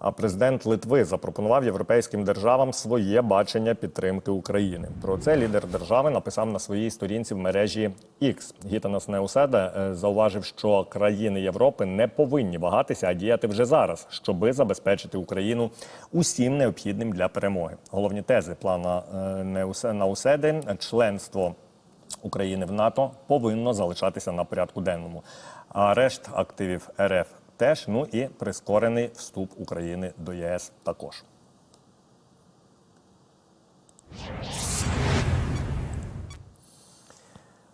А президент Литви запропонував європейським державам своє бачення підтримки України. Про це лідер держави написав на своїй сторінці в мережі X. Гітанас Неуседа е, зауважив, що країни Європи не повинні вагатися, а діяти вже зараз, щоби забезпечити Україну усім необхідним для перемоги. Головні тези плана е, Неусе- Науседи – членство України в НАТО повинно залишатися на порядку денному. А арешт активів РФ теж. Ну і прискорений вступ України до ЄС також.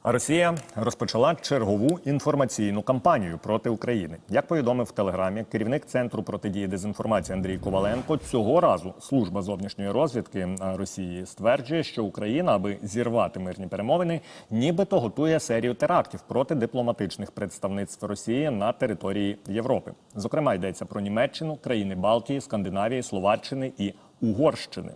Росія розпочала чергову інформаційну кампанію проти України. Як повідомив в телеграмі керівник центру протидії дезінформації Андрій Коваленко, цього разу служба зовнішньої розвідки Росії стверджує, що Україна, аби зірвати мирні перемовини, нібито готує серію терактів проти дипломатичних представництв Росії на території Європи. Зокрема, йдеться про Німеччину, країни Балтії, Скандинавії, Словаччини і Угорщини.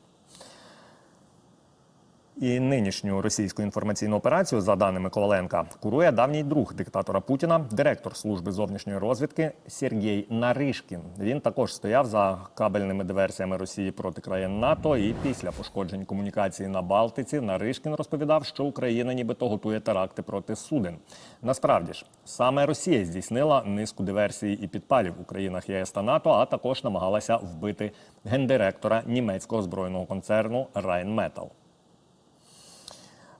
І нинішню російську інформаційну операцію, за даними Коваленка, курує давній друг диктатора Путіна, директор служби зовнішньої розвідки Сергій Наришкін. Він також стояв за кабельними диверсіями Росії проти країн НАТО. І після пошкоджень комунікації на Балтиці Наришкін розповідав, що Україна нібито готує теракти проти суден. Насправді ж саме Росія здійснила низку диверсій і підпалів у країнах ЄС та НАТО, а також намагалася вбити гендиректора німецького збройного концерну Rheinmetall.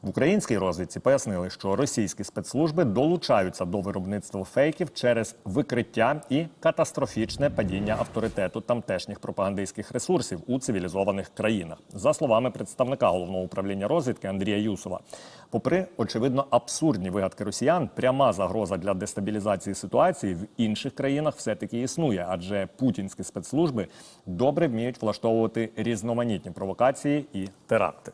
В українській розвідці пояснили, що російські спецслужби долучаються до виробництва фейків через викриття і катастрофічне падіння авторитету тамтешніх пропагандистських ресурсів у цивілізованих країнах. За словами представника головного управління розвідки Андрія Юсова, попри очевидно абсурдні вигадки росіян, пряма загроза для дестабілізації ситуації в інших країнах все таки існує, адже путінські спецслужби добре вміють влаштовувати різноманітні провокації і теракти.